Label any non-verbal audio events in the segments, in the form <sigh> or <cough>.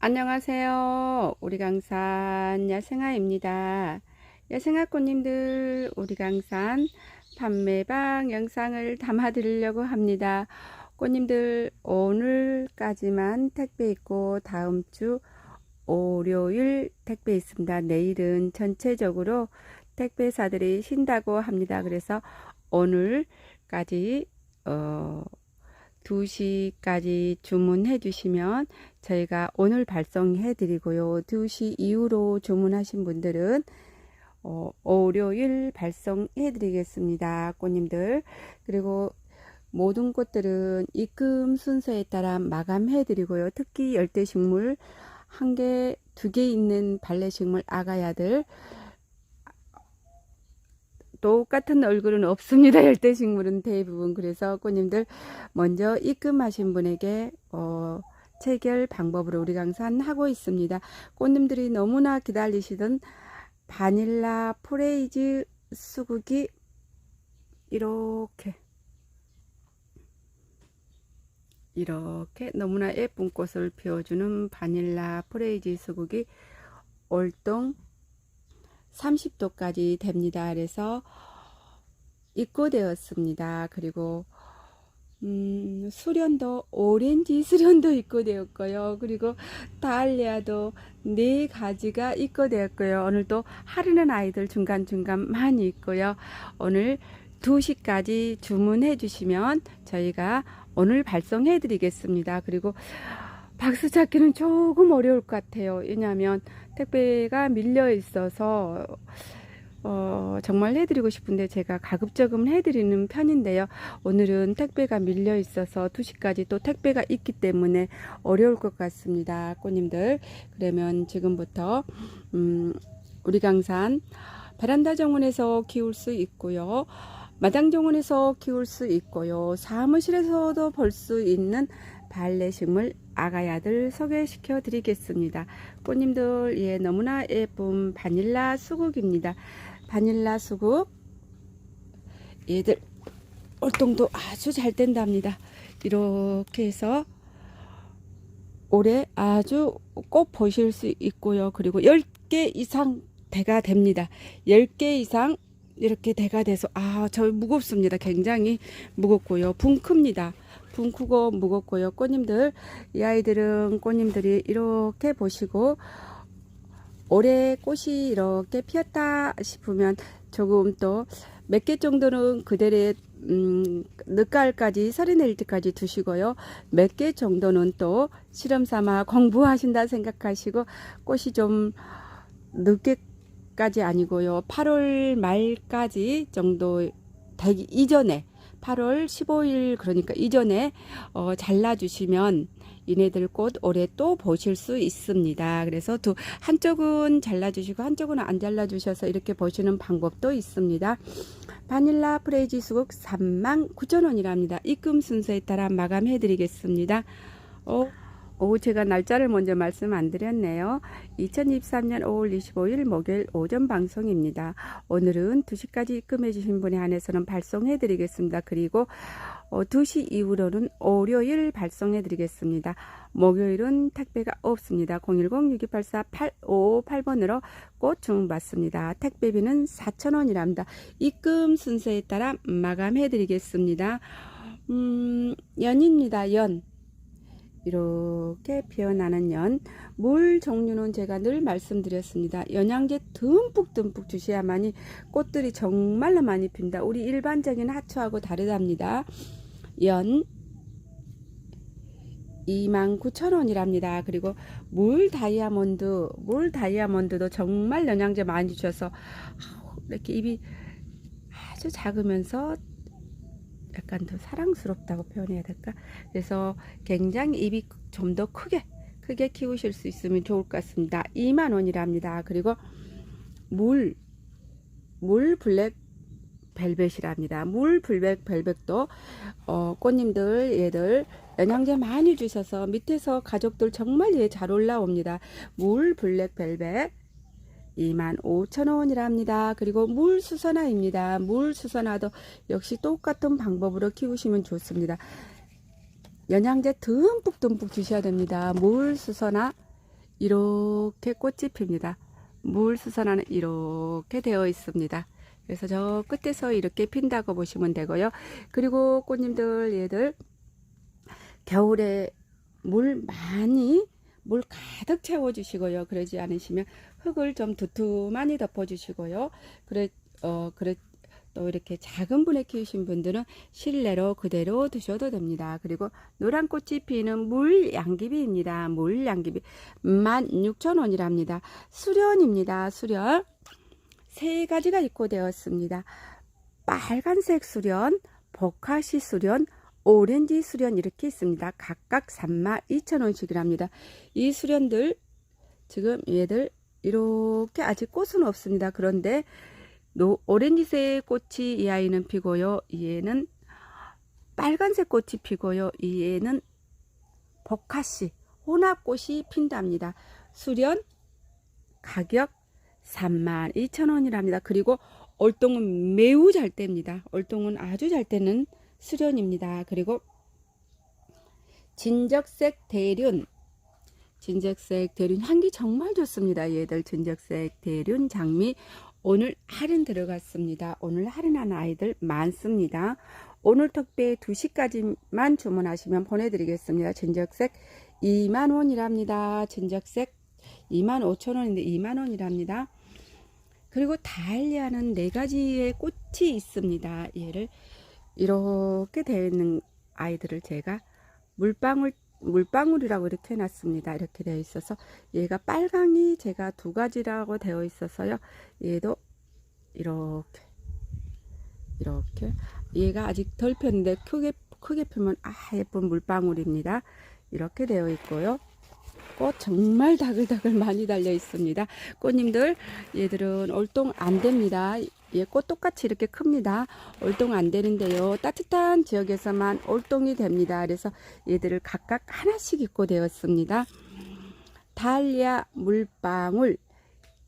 안녕하세요. 우리 강산 야생아입니다. 야생아 꽃님들, 우리 강산 판매방 영상을 담아 드리려고 합니다. 꽃님들, 오늘까지만 택배 있고, 다음 주 월요일 택배 있습니다. 내일은 전체적으로 택배사들이 쉰다고 합니다. 그래서 오늘까지, 어, 2시까지 주문해 주시면 저희가 오늘 발송해 드리고요. 2시 이후로 주문하신 분들은 어, 월요일 발송해 드리겠습니다. 꽃님들. 그리고 모든 꽃들은 입금 순서에 따라 마감해 드리고요. 특히 열대식물 한 개, 두 개 있는 발레식물 아가야들 똑같은 얼굴은 없습니다. <laughs> 열대식물은 대부분. 그래서 꽃님들 먼저 입금하신 분에게 어, 체결 방법으로 우리 강산 하고 있습니다. 꽃님들이 너무나 기다리시던 바닐라 프레이즈 수국이 이렇게 이렇게 너무나 예쁜 꽃을 피워주는 바닐라 프레이즈 수국이 올동 30도까지 됩니다. 그래서 입고되었습니다. 그리고 음, 수련도 오렌지 <laughs> 수련도 입고되었고요. 그리고 다알리아도 네 가지가 입고되었고요. 오늘도 하루는 아이들 중간중간 많이 있고요. 오늘 2시까지 주문해 주시면 저희가 오늘 발송해 드리겠습니다. 그리고 박스 찾기는 조금 어려울 것 같아요. 왜냐하면 택배가 밀려 있어서 어, 정말 해드리고 싶은데 제가 가급적이면 해드리는 편인데요. 오늘은 택배가 밀려 있어서 2시까지 또 택배가 있기 때문에 어려울 것 같습니다. 꽃님들. 그러면 지금부터 음, 우리 강산 베란다 정원에서 키울 수 있고요. 마당 정원에서 키울 수 있고요. 사무실에서도 볼 수 있는 발레식물 아가야들 소개시켜 드리겠습니다. 꽃님들 예 너무나 예쁜 바닐라 수국입니다. 바닐라 수국 얘들 활동도 아주 잘 된답니다. 이렇게 해서 올해 아주 꼭 보실 수 있고요. 그리고 10개 이상 대가 됩니다. 10개 이상 이렇게 대가 돼서 아 저 무겁습니다. 굉장히 무겁고요. 붕 큽니다. 붕 크고 무겁고요. 꽃님들 이 아이들은 꽃님들이 이렇게 보시고 올해 꽃이 이렇게 피었다 싶으면 조금 또 몇 개 정도는 그대로 음, 늦가을까지 서리 내릴 때까지 두시고요. 몇 개 정도는 또 실험 삼아 공부하신다 생각하시고 꽃이 좀 늦게까지 아니고요. 8월 말까지 정도 되기 이전에 8월 15일 그러니까 이전에 어, 잘라주시면 이네들 꽃 올해 또 보실 수 있습니다. 그래서 두 한쪽은 잘라주시고 한쪽은 안 잘라주셔서 이렇게 보시는 방법도 있습니다. 바닐라 프레이지 수국 39,000원이랍니다. 입금 순서에 따라 마감해 드리겠습니다. 어, 오, 제가 날짜를 먼저 말씀 안 드렸네요. 2023년 5월 25일 목요일 오전 방송입니다. 오늘은 2시까지 입금해 주신 분에 한해서는 발송해 드리겠습니다. 그리고 어, 2시 이후로는 월요일 발송해 드리겠습니다. 목요일은 택배가 없습니다. 010-6284-8558번으로 꽃 주문 받습니다. 택배비는 4,000원이랍니다. 입금 순서에 따라 마감해 드리겠습니다. 음, 연입니다. 연. 이렇게 피어나는 연. 물 종류는 제가 늘 말씀드렸습니다. 영양제 듬뿍듬뿍 주셔야만이 꽃들이 정말로 많이 핀다. 우리 일반적인 하초하고 다르답니다. 연 29,000원이랍니다. 그리고 물 다이아몬드, 물 다이아몬드도 정말 영양제 많이 주셔서 이렇게 입이 아주 작으면서 약간 더 사랑스럽다고 표현해야 될까? 그래서 굉장히 입이 좀 더 크게 크게 키우실 수 있으면 좋을 것 같습니다. 2만 원이랍니다. 그리고 물, 물 블랙 벨벳이랍니다. 물 블랙 벨벳도 어, 꽃님들 얘들 영양제 많이 주셔서 밑에서 가족들 정말 얘 잘 올라옵니다. 물 블랙 벨벳 25,000원이랍니다. 그리고 물 수선화입니다. 물 수선화도 역시 똑같은 방법으로 키우시면 좋습니다. 영양제 듬뿍듬뿍 주셔야 됩니다. 물 수선화 이렇게 꽃이 핍니다. 물 수선화는 이렇게 되어 있습니다. 그래서 저 끝에서 이렇게 핀다고 보시면 되고요. 그리고 꽃님들 얘들 겨울에 물 많이 물 가득 채워 주시고요. 그러지 않으시면 흙을 좀 두툼하니 덮어 주시고요. 그래 어 그래 또 이렇게 작은 분에 키우신 분들은 실내로 그대로 두셔도 됩니다. 그리고 노란 꽃이 피는 물 양귀비입니다. 물 양귀비 16,000원이랍니다. 수련입니다. 수련 세 가지가 입고 되었습니다. 빨간색 수련, 보카시 수련, 오렌지 수련 이렇게 있습니다. 각각 32,000원씩이랍니다. 이 수련들 지금 얘들 이렇게 아직 꽃은 없습니다. 그런데 노, 오렌지색 꽃이 이 아이는 피고요. 이 애는 빨간색 꽃이 피고요. 이 애는 보카시 혼합꽃이 핀답니다. 수련 가격 32,000원이랍니다. 그리고 얼동은 매우 잘 뗍니다. 얼동은 아주 잘 떼는 수련입니다. 그리고 진적색 대륜 진적색 대륜 향기 정말 좋습니다. 얘들 진적색 대륜 장미 오늘 할인 들어갔습니다. 오늘 할인한 아이들 많습니다. 오늘 특배 2시까지만 주문하시면 보내드리겠습니다. 진적색 2만원이랍니다. 진적색 2만 5천원인데 2만원이랍니다. 그리고 다일리아는 네 가지의 꽃이 있습니다. 얘를 이렇게 되어 있는 아이들을 제가 물방울 물방울이라고 이렇게 해놨습니다. 이렇게 되어 있어서 얘가 빨강이 제가 두 가지라고 되어 있어서요. 얘도 이렇게 이렇게 얘가 아직 덜 폈는데 크게 크게 펴면 아 예쁜 물방울입니다. 이렇게 되어 있고요. 꽃 정말 다글다글 많이 달려 있습니다. 꽃님들 얘들은 올동 안 됩니다. 얘꽃 똑같이 이렇게 큽니다. 올동 안 되는데요. 따뜻한 지역에서만 올동이 됩니다. 그래서 얘들을 각각 하나씩 입고 되었습니다. 달리아 물방울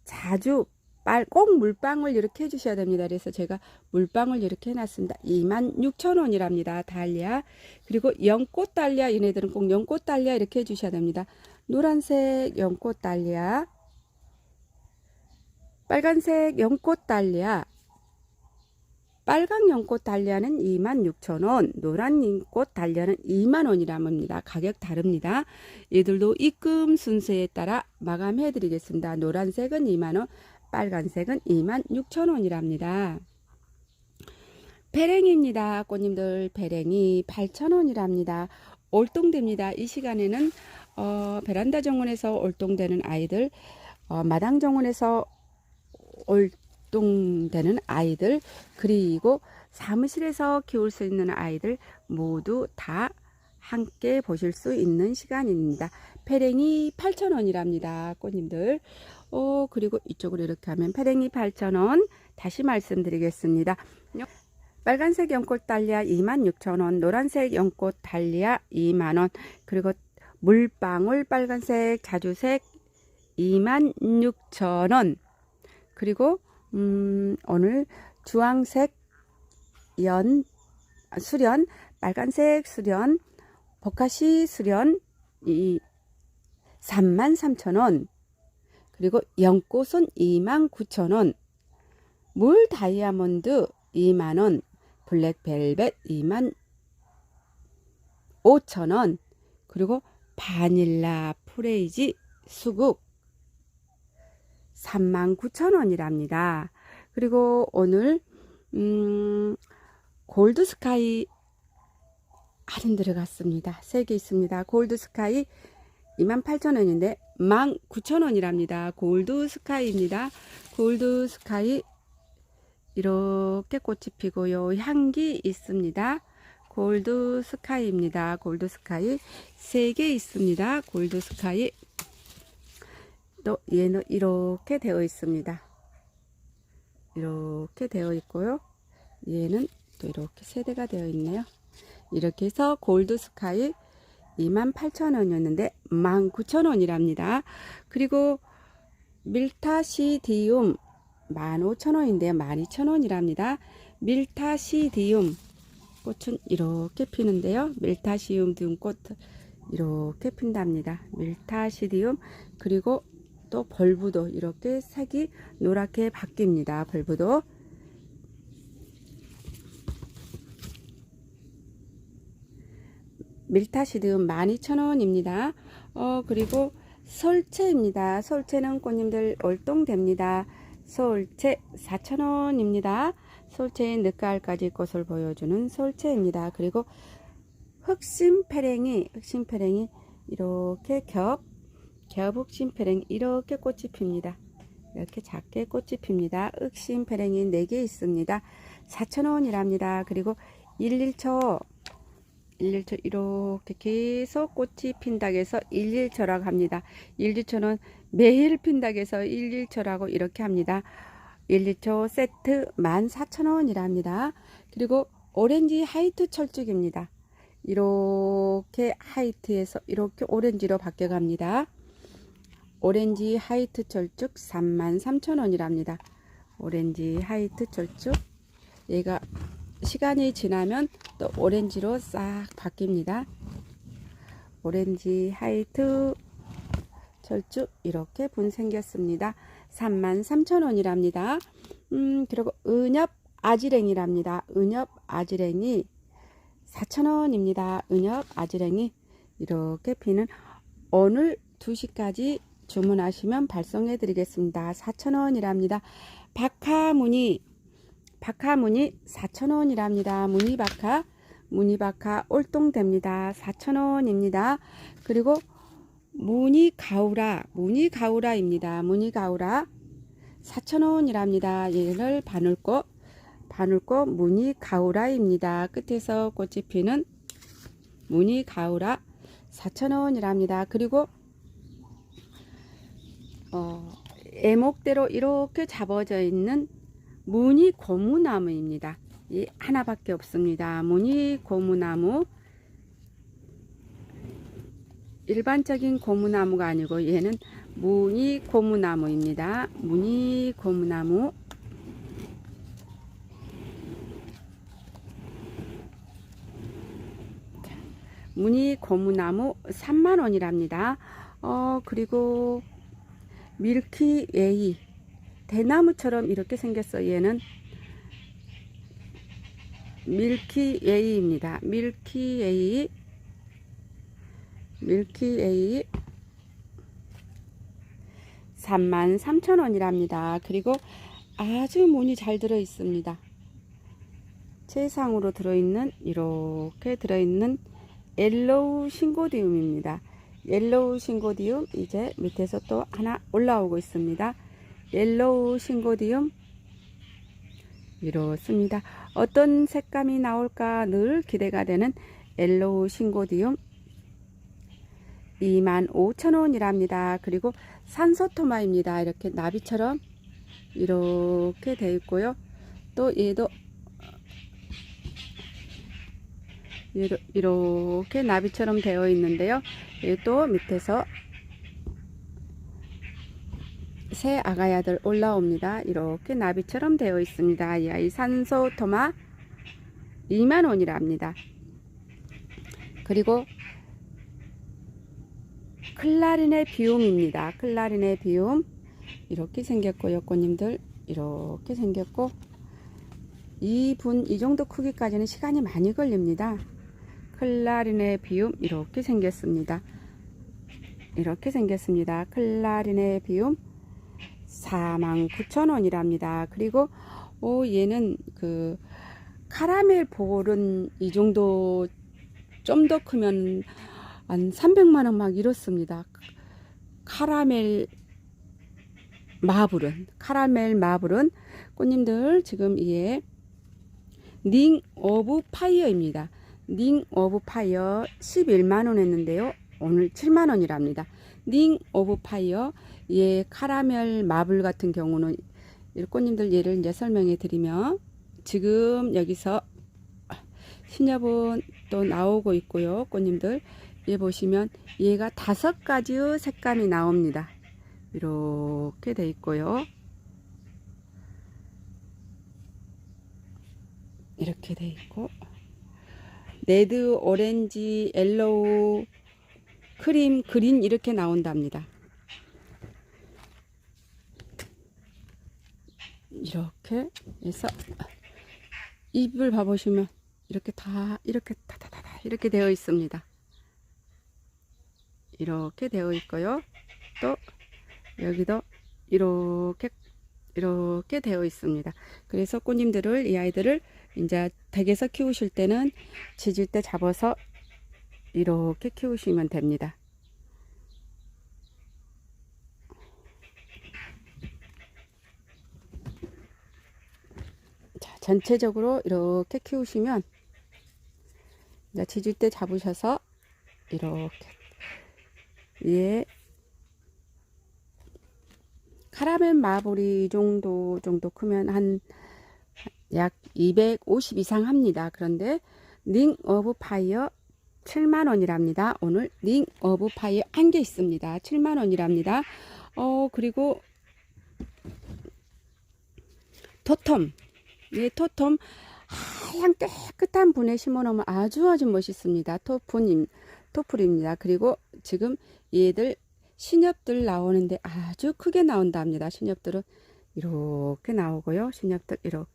자주 빨, 꼭 물방울 이렇게 해주셔야 됩니다. 그래서 제가 물방울 이렇게 해놨습니다. 26,000원이랍니다. 달리아. 그리고 연꽃 달리아, 얘네들은 꼭 연꽃 달리아 이렇게 해주셔야 됩니다. 노란색 연꽃 달리아, 빨간색 연꽃 달리아, 빨강 연꽃 달리아는 26,000원, 노란 연꽃 달리아는 2만원이랍니다. 가격 다릅니다. 얘들도 입금 순서에 따라 마감해 드리겠습니다. 노란색은 2만원, 빨간색은 26,000원이랍니다. 배랭입니다. 꽃님들 배랭이 8,000원이랍니다. 올동됩니다. 이 시간에는 어, 베란다 정원에서 올동되는 아이들, 어, 마당 정원에서 올 동되는 아이들, 그리고 사무실에서 키울 수 있는 아이들 모두 다 함께 보실 수 있는 시간입니다. 페랭이 8,000원이랍니다. 꽃님들. 어, 그리고 이쪽으로 이렇게 하면 페랭이 8,000원. 다시 말씀드리겠습니다. 빨간색 연꽃 달리아 26,000원, 노란색 연꽃 달리아 2만원, 그리고 물방울 빨간색 자주색 26,000원, 그리고 음, 오늘 주황색 연 수련, 빨간색 수련, 보카시 수련 이 33,000원, 그리고 연꽃은 29,000원, 물 다이아몬드 2만원, 블랙벨벳 2만 5천원 그리고 바닐라 프레이지 수국 3만 9천원이랍니다. 그리고 오늘 음, 골드 스카이 할인 들어갔습니다. 3개 있습니다. 골드 스카이 28,000원인데 19,000원이랍니다. 골드 스카이입니다. 골드 스카이 이렇게 꽃이 피고요. 향기 있습니다. 골드 스카이입니다. 골드 스카이 3개 있습니다. 골드 스카이 또 얘는 이렇게 되어 있습니다. 이렇게 되어 있고요. 얘는 또 이렇게 세대가 되어 있네요. 이렇게 해서 골드 스카이 28,000원이었는데 19,000원이랍니다. 그리고 밀타시디움 15,000원인데요. 12,000원이랍니다. 밀타시디움 꽃은 이렇게 피는데요. 밀타시움 등 꽃 이렇게 핀답니다. 밀타시디움 그리고 또 벌브도 이렇게 색이 노랗게 바뀝니다. 벌브도 밀타시디움 12,000원입니다. 어 그리고 솔채입니다. 솔채는 꽃님들 월동됩니다. 솔채 4,000원입니다. 솔채의 늦가을까지 꽃을 보여주는 솔채입니다. 그리고 흑심패랭이 흑심패랭이 이렇게 겹 겹흑심패랭이 이렇게 꽃이 핍니다. 이렇게 작게 꽃이 핍니다. 흑심패랭이 4개 있습니다. 4,000원이랍니다. 그리고 11초 11초 이렇게 계속 꽃이 핀다고 해서 11초라고 합니다. 11초는 매일 핀다고 해서 11초라고 이렇게 합니다. 11초 세트 14,000원이랍니다. 그리고 오렌지 하이트 철쭉입니다. 이렇게 하이트에서 이렇게 오렌지로 바뀌어 갑니다. 오렌지 하이트 철쭉 33,000원이랍니다. 오렌지 하이트 철쭉 얘가 시간이 지나면 또 오렌지로 싹 바뀝니다. 오렌지 하이트 철쭉 이렇게 분 생겼습니다. 33,000원이랍니다. 음, 그리고 은엽 아지랭이랍니다. 은엽 아지랭이 4,000원입니다. 은엽 아지랭이 이렇게 피는 오늘 2시까지 주문하시면 발송해 드리겠습니다. 4,000원이랍니다. 박하 무늬 박하 무늬 4,000원이랍니다. 무늬 박하 무늬 박하 올동됩니다. 4,000원입니다. 그리고 무늬 가우라 무늬 가우라입니다. 무늬 가우라 4,000원이랍니다. 얘를 바늘꽃 바늘꽃 무늬 가우라입니다. 끝에서 꽃이 피는 무늬 가우라 4,000원이랍니다. 그리고 어, 애목대로 이렇게 잡아져 있는 무늬 고무나무입니다. 이 하나밖에 없습니다. 무늬 고무나무 일반적인 고무나무가 아니고 얘는 무늬 고무나무입니다. 무늬 고무나무 무늬 고무나무 3만원이랍니다. 어, 그리고 밀키웨이 대나무처럼 이렇게 생겼어 얘는 밀키웨이입니다. 밀키웨이 밀키웨이 33,000원이랍니다. 그리고 아주 무늬 잘 들어 있습니다. 최상으로 들어있는 이렇게 들어있는 옐로우 신고디움입니다. 옐로우 신고디움 이제 밑에서 또 하나 올라오고 있습니다. 옐로우 신고디움 이렇습니다. 어떤 색감이 나올까 늘 기대가 되는 옐로우 신고디움 25,000원이랍니다. 그리고 산소토마입니다. 이렇게 나비처럼 이렇게 되어 있고요. 또 얘도 이렇게 나비처럼 되어 있는데요. 얘도 밑에서 새 아가야들 올라옵니다. 이렇게 나비처럼 되어 있습니다. 이 아이 산소 토마 2만원이랍니다. 그리고 클라린의 비움입니다. 클라린의 비움 이렇게 생겼고요. 꽃님들 이렇게 생겼고 이분 이 정도 크기까지는 시간이 많이 걸립니다. 클라린의 비움 이렇게 생겼습니다. 이렇게 생겼습니다. 클라린의 비움 49,000원이랍니다. 그리고 오 얘는 그 카라멜 볼은 이 정도 좀 더 크면 한 300만 원 막 이렇습니다. 카라멜 마블은 카라멜 마블은 꽃님들 지금 이에 닝 오브 파이어입니다. 닝 오브 파이어 11만원 했는데요. 오늘 7만원이랍니다. 닝 오브 파이어 예 카라멜 마블 같은 경우는 꽃님들 예를 이제 설명해 드리면 지금 여기서 신여분 또 나오고 있고요. 꽃님들 얘 보시면 얘가 다섯 가지의 색감이 나옵니다. 이렇게 돼 있고요. 이렇게 돼 있고 레드, 오렌지, 옐로우, 크림, 그린 이렇게 나온답니다. 이렇게 해서 잎을 봐보시면 이렇게 다 이렇게 다다다다 이렇게 되어 있습니다. 이렇게 되어 있고요. 또 여기도 이렇게 이렇게 되어 있습니다. 그래서 꽃님들을 이 아이들을 이제 댁에서 키우실 때는 지질 때 잡아서 이렇게 키우시면 됩니다. 자, 전체적으로 이렇게 키우시면 이제 지질 때 잡으셔서 이렇게 위에 카라멜 마블이 정도 정도 크면 한 약 250 이상 합니다. 그런데 링 오브 파이어 7만 원이랍니다. 오늘 링 오브 파이어 한 개 있습니다. 7만 원이랍니다. 어 그리고 토톰 이 토톰 하얀 깨끗한 분에 심어 놓으면 아주 아주 멋있습니다. 토프님 토플입니다. 그리고 지금 얘들 신엽들 나오는데 아주 크게 나온답니다. 신엽들은 이렇게 나오고요. 신엽들 이렇게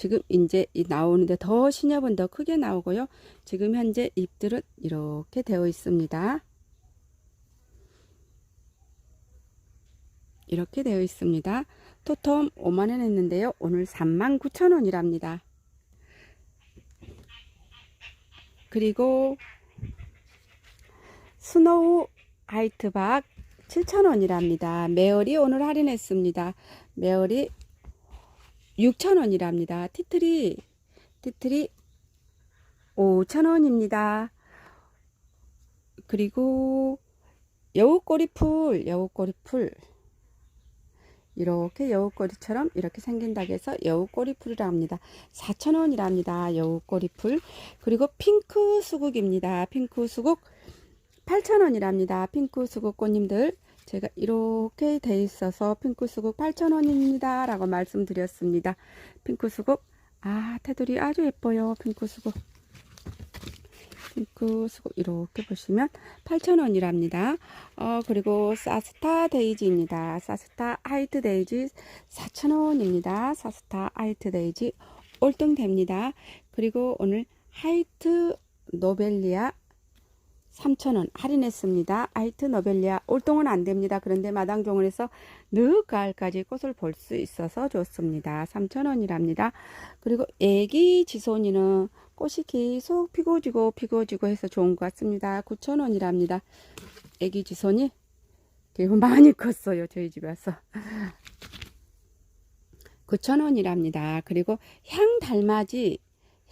지금 이제 이 나오는데 더 신엽은 더 크게 나오고요. 지금 현재 잎들은 이렇게 되어 있습니다. 이렇게 되어 있습니다. 토톰 5만원 했는데요. 오늘 39,000원이랍니다. 그리고 스노우 화이트박 7,000원이랍니다. 매월이 오늘 할인했습니다. 매월이 6,000원이랍니다. 티트리, 티트리 5,000원입니다. 그리고 여우꼬리풀, 여우꼬리풀. 이렇게 여우꼬리처럼 이렇게 생긴다고 해서 여우꼬리풀이라 합니다. 4,000원이랍니다. 여우꼬리풀. 그리고 핑크 수국입니다. 핑크 수국 8,000원이랍니다. 핑크 수국 꽃님들. 제가 이렇게 돼 있어서 핑크 수국 8,000원입니다. 라고 말씀드렸습니다. 핑크 수국. 아, 테두리 아주 예뻐요. 핑크 수국. 핑크 수국 이렇게 보시면 8,000원이랍니다. 어, 그리고 사스타 데이지입니다. 사스타 하이트 데이지 4,000원입니다. 사스타 하이트 데이지 올등됩니다. 그리고 오늘 하이트 노벨리아 3,000원 할인했습니다. 하이트 노벨리아 올동은 안 됩니다. 그런데 마당종을해서 늦 가을까지 꽃을 볼 수 있어서 좋습니다. 3,000원이랍니다. 그리고 애기 지손이는 꽃이 계속 피고 지고 피고 지고 해서 좋은 것 같습니다. 9,000원이랍니다. 애기 지손이 그리고 많이 컸어요. 저희 집에 와서. 9,000원이랍니다. 그리고 향 달맞이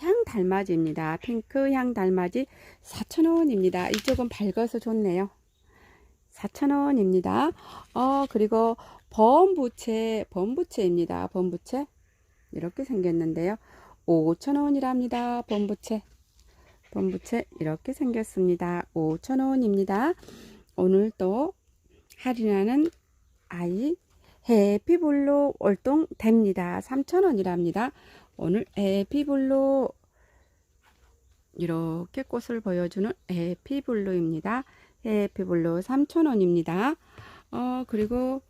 향 달맞이입니다. 핑크 향 달맞이 4,000원입니다. 이쪽은 밝아서 좋네요. 4,000원입니다. 어, 그리고 범부채, 범부채입니다. 범부채. 이렇게 생겼는데요. 5,000원이랍니다. 범부채. 범부채 이렇게 생겼습니다. 5,000원입니다. 오늘 또 할인하는 아이 해피블루 월동 됩니다. 3,000원이랍니다. 오늘 해피블루 이렇게 꽃을 보여주는 해피블루입니다. 해피블루 3,000원입니다. 어, 그리고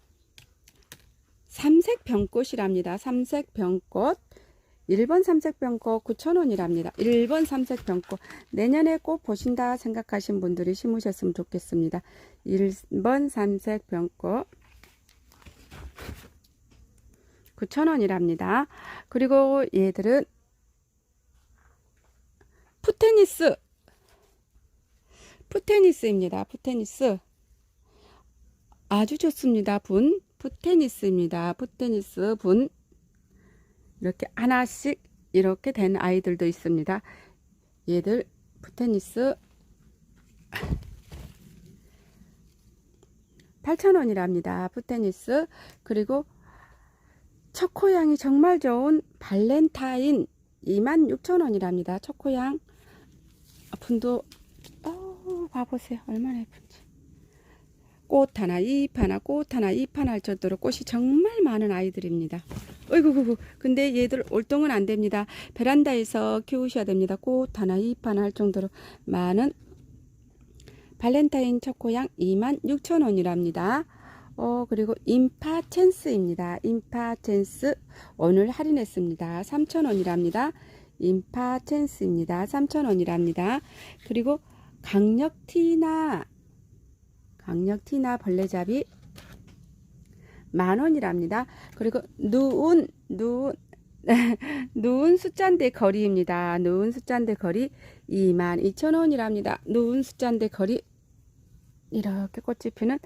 삼색 병꽃이랍니다. 삼색 병꽃 1번 삼색 병꽃 9,000원이랍니다. 1번 삼색 병꽃 내년에 꽃 보신다 생각하신 분들이 심으셨으면 좋겠습니다. 1번 삼색 병꽃 9,000원이랍니다. 그리고 얘들은 푸테니스 푸테니스입니다. 푸테니스 아주 좋습니다. 분 푸테니스입니다. 푸테니스 분 이렇게 하나씩 이렇게 된 아이들도 있습니다. 얘들 푸테니스 8,000원이랍니다. 푸테니스 그리고 초코향이 정말 좋은 발렌타인 26,000원이랍니다. 초코향 분도 어, 봐보세요. 얼마나 예쁜지. 꽃 하나, 잎 하나, 꽃 하나, 잎 하나 할 정도로 꽃이 정말 많은 아이들입니다. 어이구, 근데 얘들 올동은 안 됩니다. 베란다에서 키우셔야 됩니다. 꽃 하나, 잎 하나 할 정도로 많은 발렌타인 초코향 26,000원이랍니다. 어, 그리고. 인파 찬스 오늘 할인했습니다. 3,000원이랍니다. 인파 찬스입니다. 3,000원이랍니다. 그리고 강력 티나 강력 티나 벌레잡이 만 원이랍니다. 그리고 누운 누운 <laughs> 누운 숫자인데 거리입니다. 누운 숫자인데 거리 22,000원이랍니다. 누운 숫자인데 거리 이렇게 꽃이 피는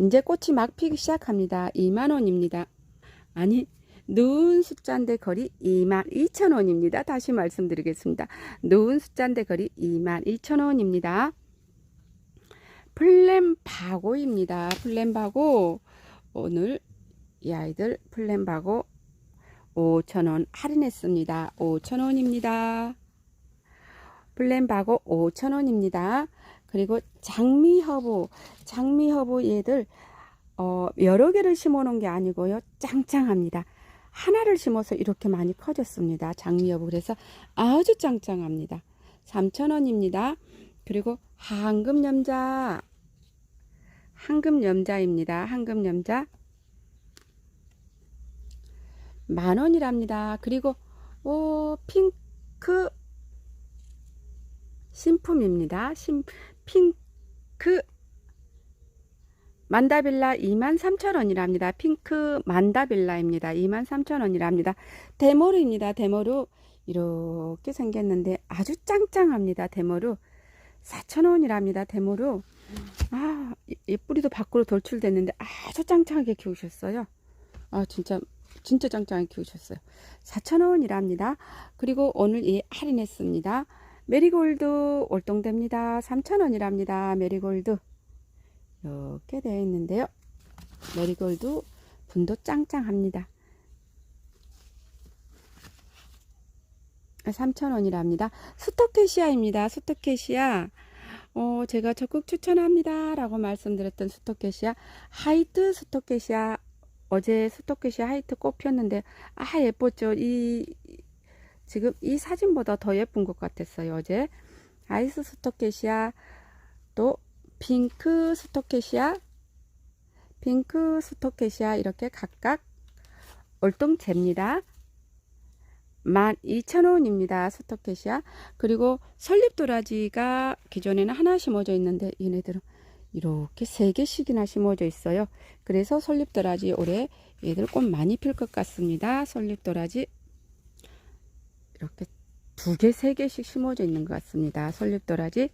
이제 꽃이 막 피기 시작합니다. 2만 원입니다. 아니 누운 숫자인데 거리 22,000원입니다. 다시 말씀드리겠습니다. 누운 숫자인데 거리 22,000원입니다. 플랜바고입니다. 플랜바고 오늘 이 아이들 플랜바고 5,000원 할인했습니다. 5,000원입니다. 플랜바고 5,000원입니다. 그리고 장미 허브, 장미 허브 얘들 어, 여러 개를 심어 놓은 게 아니고요. 짱짱합니다. 하나를 심어서 이렇게 많이 커졌습니다. 장미 허브. 그래서 아주 짱짱합니다. 3,000원입니다. 그리고 황금 염자, 황금 염자입니다. 황금 염자 만 원이랍니다. 그리고 오 핑크 신품입니다. 신 핑크 만다빌라 23,000원이랍니다. 핑크 만다빌라입니다. 23,000원이랍니다. 데모르입니다. 데모르 이렇게 생겼는데 아주 짱짱합니다. 데모르 4,000원이랍니다. 데모르 아, 이 뿌리도 밖으로 돌출됐는데 아주 짱짱하게 키우셨어요. 아, 진짜 진짜 짱짱하게 키우셨어요. 4,000원이랍니다. 그리고 오늘 이 할인했습니다. 메리골드 월동됩니다. 3,000원이랍니다. 메리골드 이렇게 되어 있는데요. 메리골드 분도 짱짱합니다. 3,000원이랍니다. 스토케시아입니다. 스토케시아 어, 제가 적극 추천합니다. 라고 말씀드렸던 스토케시아 하이트 스토케시아 어제 스토케시아 하이트 꽃 폈는데 아 예뻤죠. 이 지금 이 사진보다 더 예쁜 것 같았어요. 어제 아이스 스토케시아 또 핑크 스토케시아 핑크 스토케시아 이렇게 각각 얼똥잽니다. 12,000원입니다. 스토케시아. 그리고 설립도라지가 기존에는 하나 심어져 있는데 얘네들은 이렇게 세 개씩이나 심어져 있어요. 그래서 설립도라지 올해 얘들 꽃 많이 필 것 같습니다. 설립도라지 이렇게 두 개, 세 개씩 심어져 있는 것 같습니다. 설립도라지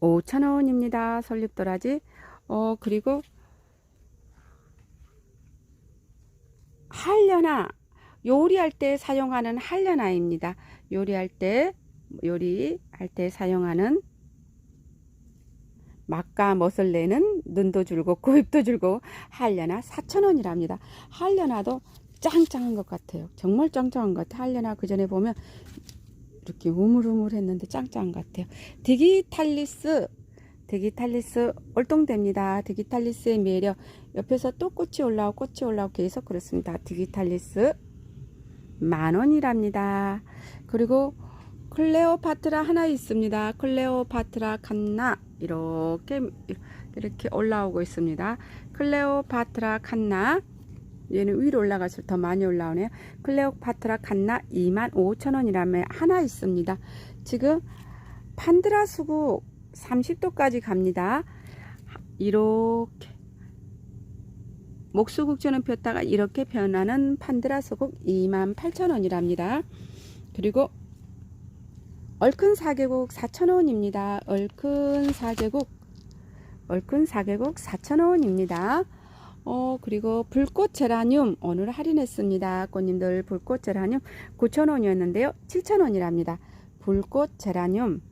5,000원입니다. 설립도라지 어 그리고 한려나 요리할 때 사용하는 한려나입니다. 요리할 때 요리할 때 사용하는 맛과 멋을 내는 눈도 줄고 코입도 줄고 한려나 4,000원이랍니다. 한려나도 짱짱한 것 같아요. 정말 짱짱한 것 같아요. 한려나 그 전에 보면 이렇게 우물우물했는데 짱짱한 것 같아요. 디기탈리스 디기탈리스 얼동됩니다. 디기탈리스의 매력 옆에서 또 꽃이 올라오고 꽃이 올라오고 계속 그렇습니다. 디기탈리스 만 원이랍니다. 그리고 클레오파트라 하나 있습니다. 클레오파트라 칸나 이렇게 이렇게 올라오고 있습니다. 클레오파트라 칸나 얘는 위로 올라갈수록 더 많이 올라오네요. 클레오파트라 칸나 25,000원이라면 하나 있습니다. 지금 판드라 수국 30도까지 갑니다. 이렇게 목수국처럼 폈다가 이렇게 변하는 판드라 수국 28,000원이랍니다. 그리고 얼큰 사계곡 4,000원입니다. 얼큰 사계곡 얼큰 사계곡 4,000원입니다. 어 그리고 불꽃 제라늄 오늘 할인했습니다. 꽃님들 불꽃 제라늄 9,000원이었는데요. 7,000원이랍니다. 불꽃 제라늄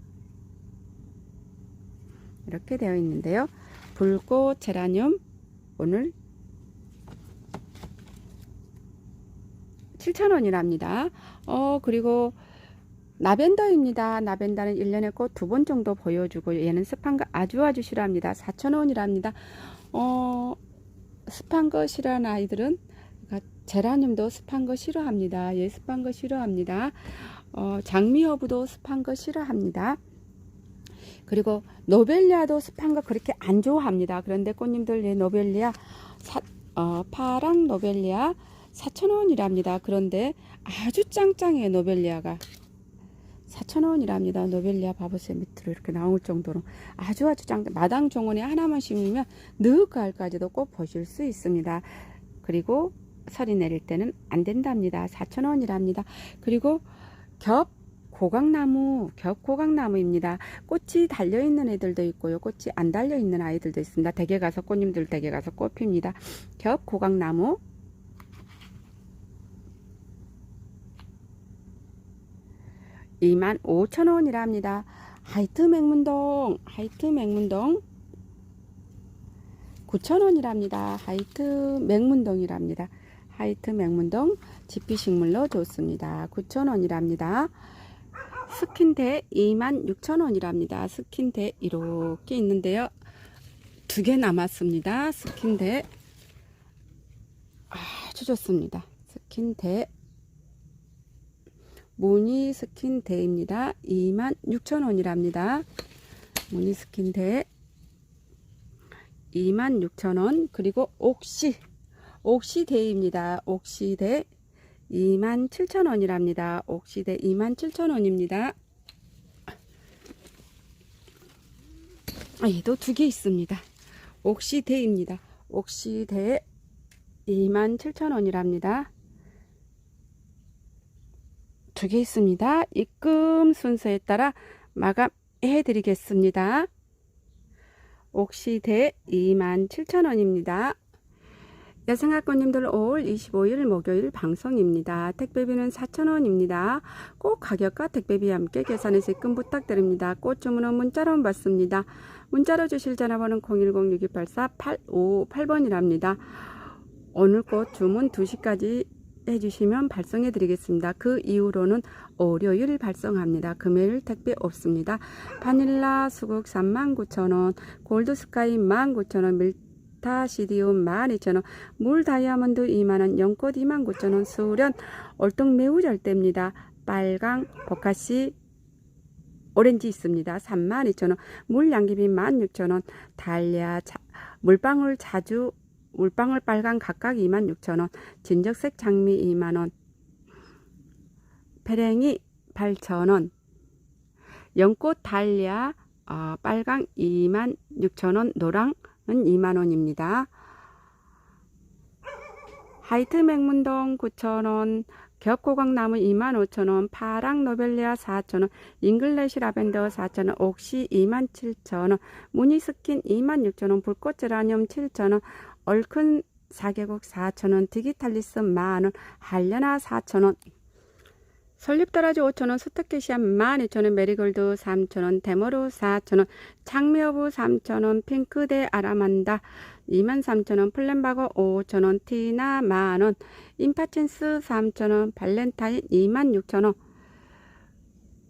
이렇게 되어 있는데요. 불꽃 제라늄 오늘 7,000원이랍니다. 어 그리고 나벤더입니다. 나벤더는 1년에 꽃 두 번 정도 보여주고 얘는 습한 거 아주 아주 싫어합니다. 4,000원이랍니다. 어, 습한 거 싫어하는 아이들은 그러니까 제라늄도 습한 거 싫어합니다. 얘 습한 거 싫어합니다. 어, 장미허브도 습한 거 싫어합니다. 그리고 노벨리아도 습한 거 그렇게 안 좋아합니다. 그런데 꽃님들 예, 노벨리아 사, 어, 파랑 노벨리아 4,000원이랍니다. 그런데 아주 짱짱해요, 노벨리아가. 4,000원이랍니다. 노벨리아 봐보세요. 밑으로 이렇게 나올 정도로 아주 아주 짱 마당 정원에 하나만 심으면 늦 가을까지도 꽃 보실 수 있습니다. 그리고 설이 내릴 때는 안 된답니다. 4,000원이랍니다. 그리고 겹 고강나무, 겹 고강나무입니다. 꽃이 달려 있는 애들도 있고요. 꽃이 안 달려 있는 아이들도 있습니다. 댁에 가서 꽃님들 댁에 가서 꽃 핍니다. 겹 고강나무 25,000원이랍니다. 하이트 맹문동, 하이트 맹문동 9,000원이랍니다. 하이트 맹문동이랍니다. 하이트 맹문동 지피식물로 좋습니다. 9,000원이랍니다. 스킨대 26,000원이랍니다. 스킨대 이렇게 있는데요. 두 개 남았습니다. 스킨대 아주 좋습니다. 스킨대 무늬 스킨 대입니다. 26,000원이랍니다. 무늬 스킨 대 26,000원 그리고 옥시 옥시 대입니다. 옥시 대 27,000원이랍니다. 옥시 대 27,000원입니다. 아, 얘도 두 개 있습니다. 옥시 대입니다. 옥시 대 27,000원이랍니다. 두 개 있습니다. 입금 순서에 따라 마감해 드리겠습니다. 옥시대 27,000원입니다. 여성학권님들 5월 25일 목요일 방송입니다. 택배비는 4,000원입니다. 꼭 가격과 택배비 함께 계산해서 입금 부탁드립니다. 꽃 주문은 문자로 받습니다. 문자로 주실 전화번호는 010-6284-858번이랍니다. 오늘 꽃 주문 2시까지 해주시면 발송해 드리겠습니다. 그 이후로는 월요일 발송합니다. 금요일 택배 없습니다. 바닐라 수국 39,000원, 골드스카이 19,000원, 밀타 시디움 12,000원, 물 다이아몬드 2만원, 연꽃 29,000원, 수련 얼동 매우 잘 뗍니다. 빨강, 보카시 오렌지 있습니다. 32,000원, 물 양귀비 16,000원, 달랴, 자, 물방울 자주 물방울 빨강 각각 26,000원, 진적색 장미 2만원, 페랭이 8,000원, 연꽃 달랴 어, 빨강 26,000원, 노랑은 2만원입니다. 하이트 맹문동 9,000원, 겹고강나무 25,000원, 파랑 노벨리아 4,000원, 잉글래시 라벤더 4,000원, 옥시 27,000원, 무늬스킨 26,000원, 불꽃 제라늄 7,000원, 얼큰 4개국 4,000원, 디기탈리스 만원, 한려나 4,000원, 설립도라지 5,000원, 스타케시아 12,000원, 메리골드 3,000원, 데모루 4,000원, 장미어부 3,000원, 핑크대 아라만다 23,000원, 플랜바거 5,000원, 티나 만원, 임파친스 3,000원, 발렌타인 26,000원,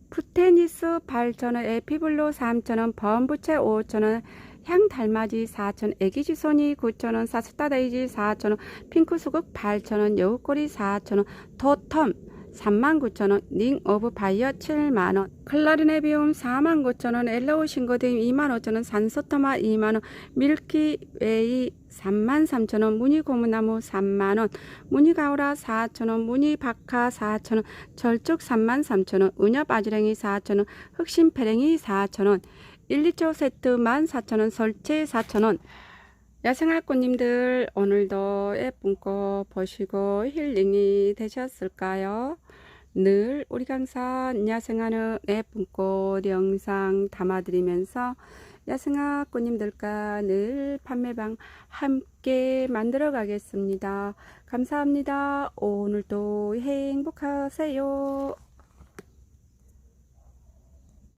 푸테니스 8,000원, 에피블로 3,000원, 범부채 5,000원, 향 달맞이 4,000원, 애기 지손이 9,000원, 사스타 데이지 4,000원, 핑크 수국 8,000원, 여우꼬리 4,000원, 토텀 39,000원, 닝 오브 바이어 7만원, 클라리네 비움 49,000원, 엘로우 싱거딩 25,000원, 산소토마 2만원, 밀키웨이 33,000원, 무늬고무나무 3만원, 무늬가오라 4,000원, 무늬박하 4,000원, 절쭉 33,000원, 은여바지랭이 4,000원, 흑심페랭이 4,000원, 1, 2초 세트 14,000원, 설치 4,000원, 야생화꽃님들 오늘도 예쁜 꽃 보시고 힐링이 되셨을까요? 늘 우리 강사 야생화는 예쁜 꽃 영상 담아드리면서 야생화 꽃님들과 늘 판매방 함께 만들어 가겠습니다. 감사합니다. 오늘도 행복하세요.